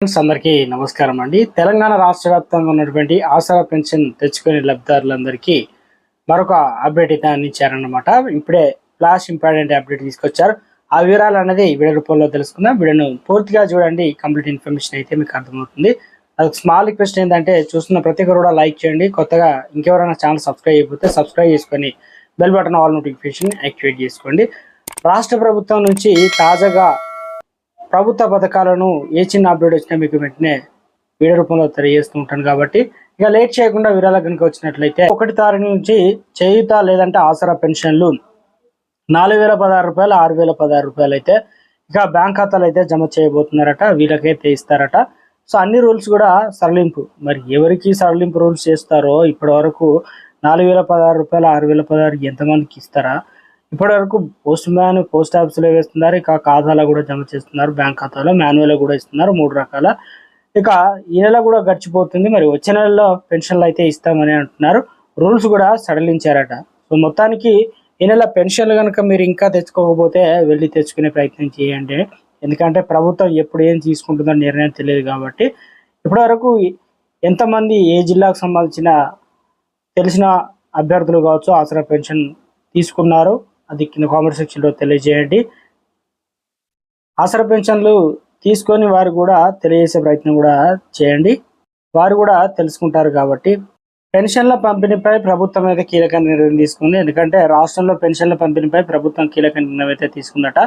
అందరికీ నమస్కారం అండి. తెలంగాణ రాష్ట్ర వ్యాప్తంగా ఉన్నటువంటి ఆసరా పెన్షన్ తెచ్చుకునే లబ్ధిదారులందరికీ మరొక అప్డేట్ అయితే అందించారనమాట ఇప్పుడే ఫ్లాష్ ఇంపార్టెంట్ అప్డేట్ తీసుకొచ్చారు. ఆ వివరాలు అనేది వీడియో రూపంలో తెలుసుకుందాం. వీడియోను పూర్తిగా చూడండి. కంప్లీట్ ఇన్ఫర్మేషన్ అయితే మీకు అర్థమవుతుంది. అది స్మాల్ రిక్వెస్ట్ ఏంటంటే చూస్తున్న ప్రతి ఒక్కరు కూడా లైక్ చేయండి. కొత్తగా ఇంకెవరైనా ఛానల్ సబ్స్క్రైబ్ అయిపోతే సబ్స్క్రైబ్ చేసుకొని bell button all notification activate చేసుకోండి. రాష్ట్ర ప్రభుత్వం నుంచి తాజాగా ప్రభుత్వ పథకాలను ఏ చిన్న అప్డేట్ వచ్చినా మీకు వెంటనే వీడియో రూపంలో తెలియజేస్తూ ఉంటాను కాబట్టి ఇక లేట్ చేయకుండా విరాళ కనుక వచ్చినట్లయితే ఒకటి తారీఖు నుంచి చేయుత లేదంటే ఆసరా పెన్షన్లు నాలుగు వేల పదహారు రూపాయలు ఆరు వేల పదహారు రూపాయలు అయితే ఇక బ్యాంక్ ఖాతాలు అయితే జమ చేయబోతున్నారట వీళ్ళకైతే ఇస్తారట. సో అన్ని రూల్స్ కూడా సరళింపు మరి ఎవరికి సరళింపు రూల్స్ చేస్తారో ఇప్పటి వరకు నాలుగు వేల పదహారు రూపాయలు ఆరు వేల పదహారు ఎంతమందికి ఇస్తారా? ఇప్పటి వరకు పోస్ట్ మ్యాన్ పోస్ట్ ఆఫీస్లో వేస్తున్నారు. ఇక ఖాతాలో కూడా జమ చేస్తున్నారు. బ్యాంక్ ఖాతాలో మాన్యువల్ కూడా ఇస్తున్నారు. మూడు రకాల. ఇక ఈ నెల కూడా గడిచిపోతుంది. మరి వచ్చే నెలలో పెన్షన్లు అయితే ఇస్తామని అంటున్నారు. రూల్స్ కూడా సడలించారట. సో మొత్తానికి ఈ నెల పెన్షన్లు కనుక మీరు ఇంకా తెచ్చుకోకపోతే వెళ్ళి తెచ్చుకునే ప్రయత్నం చేయండి. ఎందుకంటే ప్రభుత్వం ఎప్పుడు ఏం తీసుకుంటుందో నిర్ణయం తెలియదు కాబట్టి. ఇప్పటివరకు ఎంతమంది ఏ జిల్లాకు సంబంధించిన తెలిసిన అభ్యర్థులు కావచ్చు ఆసరా పెన్షన్ తీసుకున్నారు. అది కింద కామెంట్ సెక్షన్లో తెలియజేయండి. ఆసర పెన్షన్లు తీసుకొని వారు కూడా తెలియజేసే ప్రయత్నం కూడా చేయండి. వారు కూడా తెలుసుకుంటారు కాబట్టి. పెన్షన్ల పంపిణీపై ప్రభుత్వం అయితే కీలక నిర్ణయం తీసుకుంది. ఎందుకంటే రాష్ట్రంలో పెన్షన్ల పంపిణీపై ప్రభుత్వం కీలక నిర్ణయం అయితే తీసుకుందట.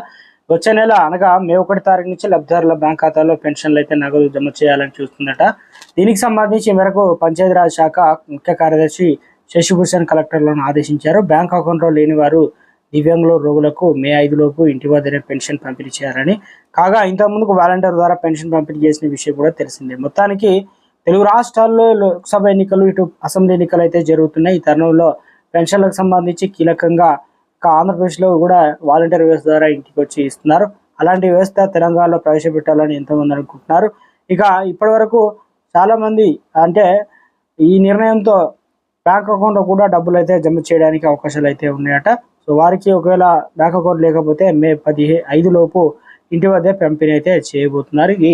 వచ్చే నెల అనగా మే ఒకటి తారీఖు నుంచి లబ్ధిదారుల బ్యాంక్ ఖాతాలో పెన్షన్లు అయితే నగదు జమ చేయాలని చూస్తుందట. దీనికి సంబంధించి మేరకు పంచాయతీరాజ్ శాఖ ముఖ్య కార్యదర్శి శశిభూషణ్ కలెక్టర్లను ఆదేశించారు. బ్యాంక్ అకౌంట్లో లేని వారు దివ్యాంగుల రోగులకు మే ఐదు లోపు ఇంటి వద్దనే పెన్షన్ పంపిణీ చేయాలని. కాగా ఇంతకుముందుకు వాలంటీర్ ద్వారా పెన్షన్ పంపిణీ చేసిన విషయం కూడా తెలిసిందే. మొత్తానికి తెలుగు రాష్ట్రాల్లో లోక్సభ ఎన్నికలు ఇటు అసెంబ్లీ ఎన్నికలు అయితే జరుగుతున్నాయి. ఈ తరుణంలో పెన్షన్లకు సంబంధించి కీలకంగా ఆంధ్రప్రదేశ్లో కూడా వాలంటీర్ వ్యవస్థ ద్వారా ఇంటికి వచ్చి ఇస్తున్నారు. అలాంటి వ్యవస్థ తెలంగాణలో ప్రవేశపెట్టాలని ఎంతోమంది అనుకుంటున్నారు. ఇక ఇప్పటి వరకు అంటే ఈ నిర్ణయంతో బ్యాంక్ అకౌంట్లో కూడా డబ్బులు అయితే జమ చేయడానికి అవకాశాలు అయితే ఉన్నాయట. సో వారికి ఒకవేళ బ్యాంక్ అకౌంట్ లేకపోతే మే పదిహే ఐదు లోపు ఇంటి వద్దే పంపిణీ అయితే చేయబోతున్నారు. ఇది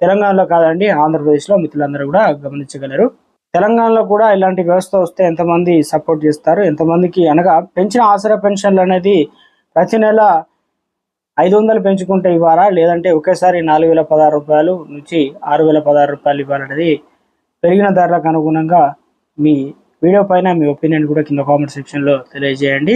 తెలంగాణలో కాదండి ఆంధ్రప్రదేశ్లో మిత్రులందరూ కూడా గమనించగలరు. తెలంగాణలో కూడా ఇలాంటి వ్యవస్థ వస్తే ఎంతమంది సపోర్ట్ చేస్తారు ఎంతమందికి అనగా పెంచిన ఆసరా పెన్షన్లు అనేది ప్రతి నెల ఐదు వందలు పెంచుకుంటే ఇవ్వాలా? లేదంటే ఒకేసారి నాలుగు వేల పదహారు రూపాయలు నుంచి ఆరు వేల పదహారు రూపాయలు ఇవ్వాలనేది పెరిగిన ధరలకు అనుగుణంగా మీ వీడియో పైన మీ ఒపీనియన్ కూడా కింద కామెంట్ సెక్షన్లో తెలియజేయండి.